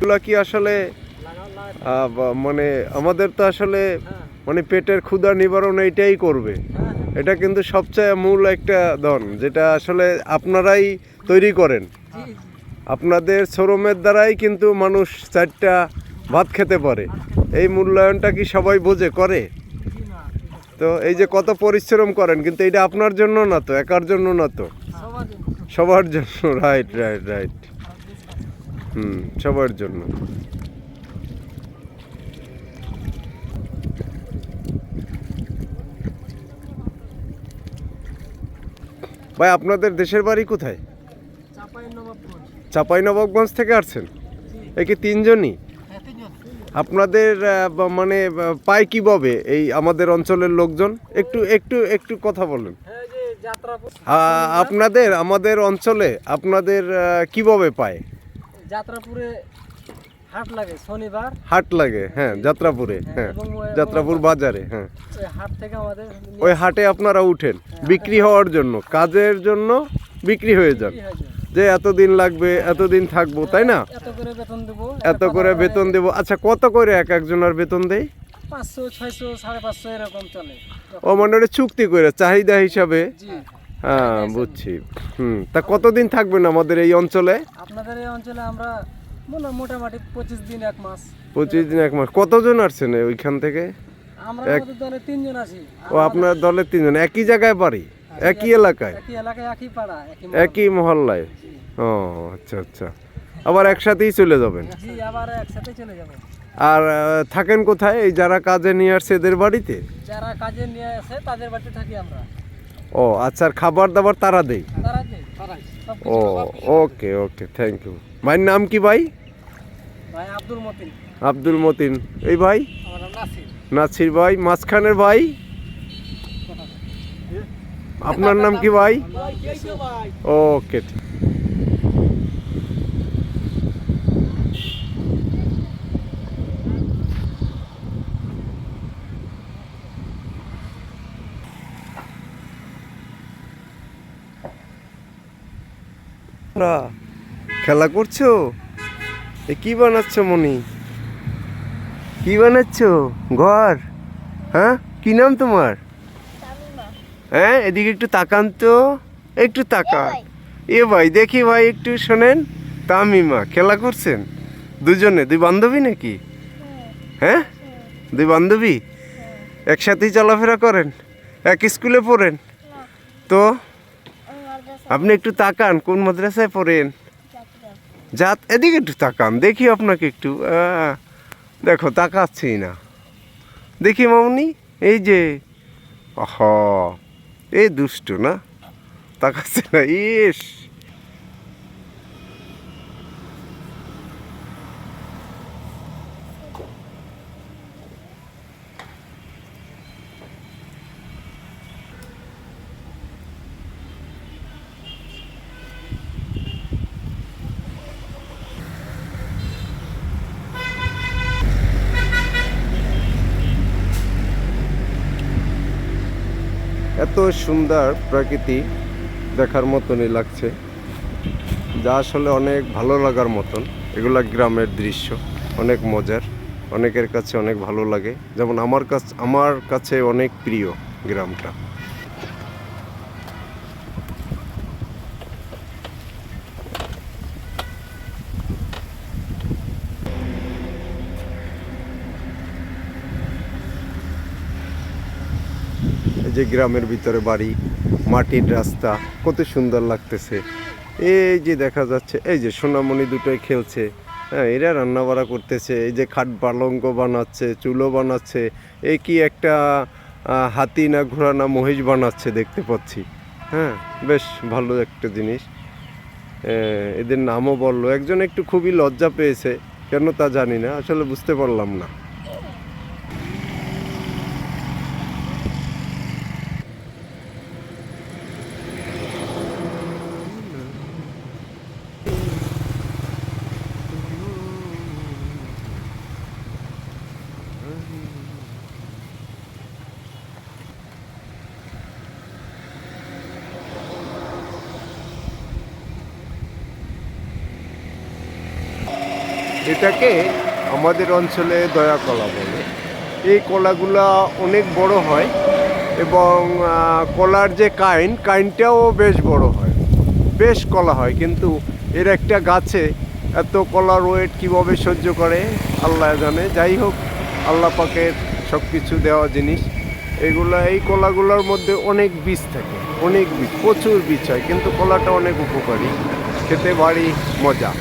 এগুলা কি আসলে মানে আমাদের তো আসলে মানে পেটের ক্ষুধা নিবারণ এইটাই করবে। এটা কিন্তু সবচেয়ে মূল একটা ধন যেটা আসলে আপনারাই তৈরি করেন। আপনাদের শ্রমের দ্বারাই কিন্তু মানুষ চারটা ভাত খেতে পারে। এই মূল্যায়নটা কি সবাই বোঝে করে? তো এই যে কত পরিশ্রম করেন কিন্তু এটা আপনার জন্য না তো একার জন্য না তো? সবার জন্য। রাইট রাইট রাইট হুম সবার জন্য। ভাই আপনাদের দেশের বাড়ি কোথায়? চাপাই নবাবগঞ্জ থেকে আসছেন? এ কি তিনজনই? আপনাদের মানে পায় কীভাবে এই আমাদের অঞ্চলের লোকজন? একটু একটু একটু কথা বলেন। আপনাদের আমাদের অঞ্চলে আপনাদের কীভাবে পায়? যাত্রাপুরে হাট লাগে শনিবার। হাট লাগে হ্যাঁ যাত্রাপুরে হ্যাঁ যাত্রাপুর বাজারে হ্যাঁ। ওই হাট থেকে আমাদের ওই হাটে আপনারা উঠেন বিক্রি হওয়ার জন্য কাজের জন্য বিক্রি হয়ে যান। হয়ে। যে এতদিন লাগবে এতদিন থাকব তাই না? এত করে বেতন দেবো আচ্ছা কত করে এক একজনের বেতন দেয় পাঁচশো ছয়শো সাড়ে পাঁচশো এরকম চলে। ও মানে চুক্তি করে চাহিদা হিসাবে? হ্যাঁ বুঝছি। হুম তা কতদিন থাকবেন আমাদের এই অঞ্চলে? আপনাদের এই অঞ্চলে আমরা মোটা- মোটামুটি পঁচিশ দিন এক মাস। পঁচিশ দিন এক মাস। কতজন আসছেন ওইখান থেকে? আমরা দলে তিনজন আছি। ও আপনার দলের তিনজন। একই জায়গায় বাড়ি? একই এলাকায়? একই এলাকায় একই পাড়া একই মহল্লায়? ও আচ্ছা আচ্ছা। আবার একসাথেই চলে যাবেন? জি আবার একসাথে চলে যাব। আর থাকেন কোথায়? এই যারা কাজে নিয়ে আসছে এদের বাড়িতে? যারা কাজে নিয়ে আসে তাদের বাড়িতে থাকি আমরা। ও আচ্ছা আর খাবার দাবার তারা দেয় সব ও ওকে ওকে থ্যাংক ইউ ভাইয়ের নাম কি ভাই? ভাই আব্দুল মতিন। এই ভাই? নাসির। ভাই মাঝখানের ভাই? আপনার নাম কি ভাই? ভাই। ওকে না, খেলা করছ? এ কি বানাচ্ছ মনি? কি বানাচ্ছ? ঘর? হ্যাঁ? কি নাম তোমার? হ্যাঁ এদিকে একটু তাকান তো। একটু তাকা এ ভাই। দেখি ভাই একটু শোনেন। তামিমা খেলা করছেন? দুজনে? দুই বান্ধবী নাকি? হ্যাঁ। দুই বান্ধবী? একসাথেই চলাফেরা করেন? এক স্কুলে পড়েন? তো? আপনি একটু তাকান, কোন মাদ্রাসায় পড়েন? যাত এদিকে একটু তাকান, দেখি আপনাকে একটু দেখো, তাকাচ্ছি না। দেখি মামনি, এই যে হ এই দুষ্ট না? তাকাচ্ছে না, ইস! এত সুন্দর প্রকৃতি দেখার মতনই লাগছে, যা আসলে অনেক ভালো লাগার মতন। এগুলা গ্রামের দৃশ্য, অনেক মজার, অনেকের কাছে অনেক ভালো লাগে। যেমন আমার কাছে আমার কাছে অনেক প্রিয় গ্রামটা। যে গ্রামের ভিতরে বাড়ি, মাটির রাস্তা, কত সুন্দর লাগতেছে। এই যে দেখা যাচ্ছে, এই যে সোনামণি দুটোই খেলছে। হ্যাঁ এরা রান্না বাড়া করতেছে, এই যে খাট পালঙ্ক বানাচ্ছে, চুলো বানাচ্ছে, এই কি একটা হাতি না ঘোড়া না মহিষ বানাচ্ছে দেখতে পাচ্ছি। হ্যাঁ বেশ ভালো একটা জিনিস। এদের নামও বলল। একজন একটু খুবই লজ্জা পেয়েছে, কেন তা জানি না, আসলে বুঝতে পারলাম না। এটাকে আমাদের অঞ্চলে দয়া কলা বলে। এই কলাগুলা অনেক বড় হয় এবং কলার যে কাইন, কাইনটাও বেশ বড় হয়। বেশ কলা হয়, কিন্তু এর একটা গাছে এত কলার ওয়েট কীভাবে সহ্য করে, আল্লাহ জানে। যাই হোক, আল্লাহ পাকের সব কিছু দেওয়া জিনিস। এগুলো, এই কলাগুলোর মধ্যে অনেক বীজ থাকে, অনেক বীজ, প্রচুর বীজ হয়, কিন্তু কলাটা অনেক উপকারী। খেতে ভারী মজা।